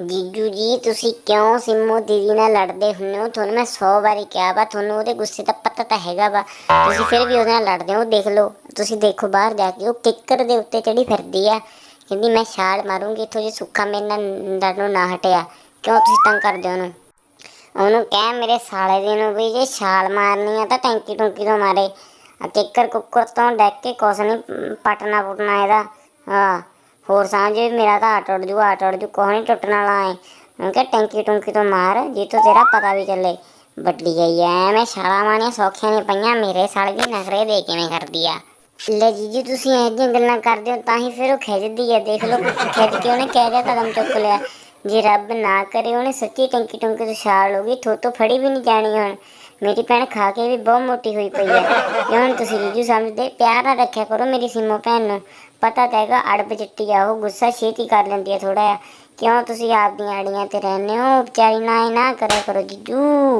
ਜੀਜੂ ਜੀ, ਤੁਸੀਂ ਕਿਉਂ ਸਿੰਮੋ ਦੀਦੀ ਨਾਲ ਲੜਦੇ ਹੁੰਦੇ ਹੋ? ਤੁਹਾਨੂੰ ਮੈਂ 100 ਵਾਰੀ ਕਿਹਾ ਵਾ, ਤੁਹਾਨੂੰ ਉਹਦੇ ਗੁੱਸੇ ਦਾ ਪਤਾ ਤਾਂ ਹੈਗਾ ਵਾ। ਤੁਸੀਂ ਫਿਰ ਵੀ ਉਹਦੇ ਨਾਲ ਲੜਦੇ ਹੋ, ਦੇਖ ਲਓ। ਤੁਸੀਂ ਦੇਖੋ ਬਾਹਰ ਜਾ ਕੇ, ਉਹ ਕਿੱਕਰ ਦੇ ਉੱਤੇ ਚੜੀ ਫਿਰਦੀ ਆ। ਕਹਿੰਦੀ, ਮੈਂ ਛਾਲ ਮਾਰੂੰਗੀ, ਇੱਥੋਂ ਜੇ ਸੁੱਖਾ ਮੇਰੇ ਨਾਲ ਲੜਨੋਂ ਨਾ ਹਟਿਆ। ਕਿਉਂ ਤੁਸੀਂ ਤੰਗ ਕਰਦੇ ਹੋ ਉਹਨੂੰ? ਉਹਨੂੰ ਕਹਿ ਮੇਰੇ ਸਾਲੇ ਦੇ ਨੂੰ ਵੀ, ਜੇ ਛਾਲ ਮਾਰਨੀ ਆ ਤਾਂ ਟੈਂਕੀ ਟੁੰਕੀ ਤੋਂ ਮਾਰੇ। ਕਿੱਕਰ ਕੁੱਕਰ ਤੋਂ ਡੈਕ ਕੇ ਕੁਛ ਨਹੀਂ ਪਟਨਾ ਪੁਟਨਾ ਇਹਦਾ। ਹਾਂ। ਹੋਰ ਸਮਝੇ ਮੇਰਾ ਤਾਂ ਆਟ ਉੱਡ ਜੂ ਆਟ ਉੱਡ ਜੂ, ਕੋਹ ਨਹੀਂ ਟੁੱਟਣ ਵਾਲਾ ਐ। ਉਹਨੂੰ ਕਹਿ ਟੈਂਕੀ ਟੁੰਕੀ ਤੋਂ ਮਾਰ, ਜੇ ਤੋਂ ਤੇਰਾ ਪਤਾ ਵੀ ਚੱਲੇ। ਵੱਡੀ ਗਈ ਐ ਮੈਂ ਛਾਲਾਂ ਮਾਰੀਆਂ ਸੌਖੀਆਂ ਨਹੀਂ ਪਈਆਂ, ਮੇਰੇ ਸਾਲ ਦੀ ਨਖਰੇ ਦੇ ਕਿਵੇਂ ਕਰਦੀ ਆ। ਲੈ ਜੀ ਜੀ ਤੁਸੀਂ ਇਹ ਜਿਹੀਆਂ ਗੱਲਾਂ ਕਰਦੇ ਹੋ, ਤਾਂ ਹੀ ਫਿਰ ਉਹ ਖਿੱਚਦੀ ਹੈ ਦੇਖ ਲਓ ਖਿੱਚ ਕੇ ਉਹਨੇ ਕਹਿ ਜਿਹਾ ਕਦਮ ਚੁੱਕ ਲਿਆ। ਜੇ ਰੱਬ ਨਾ ਕਰੇ, ਉਹਨੇ ਸੱਚੀ ਟੰਕੀ ਟੁੰਕੀ ਤੋਂ ਛਾਲ ਹੋ ਗਈ, ਥੋਤੋਂ ਫੜੀ ਵੀ ਨਹੀਂ ਜਾਣੀ ਹੁਣ। ਮੇਰੀ ਭੈਣ ਖਾ ਕੇ ਵੀ ਬਹੁਤ ਮੋਟੀ ਹੋਈ ਪਈ ਹੈ। ਇਹ ਹੁਣ ਤੁਸੀਂ ਜੀਜੂ ਸਮਝਦੇ, ਪਿਆਰ ਨਾਲ ਰੱਖਿਆ ਕਰੋ ਮੇਰੀ ਸਿੰਮੋ ਭੈਣ ਨੂੰ। ਪਤਾ ਤਾਂ ਹੈਗਾ ਅੜਬ ਚਿੱਟੀ ਆ, ਉਹ ਗੁੱਸਾ ਛੇਤੀ ਕਰ ਲੈਂਦੀ ਹੈ ਥੋੜਾ ਜਿਹਾ। ਕਿਉਂ ਤੁਸੀਂ ਆਪ ਦੀਆਂ ਆੜੀਆਂ ਤੇ ਰਹਿੰਦੇ ਹੋ? ਵਿਚਾਰੀ ਨਾ ਇਹ ਨਾ ਕਰਿਆ ਕਰੋ ਜੀਜੂ।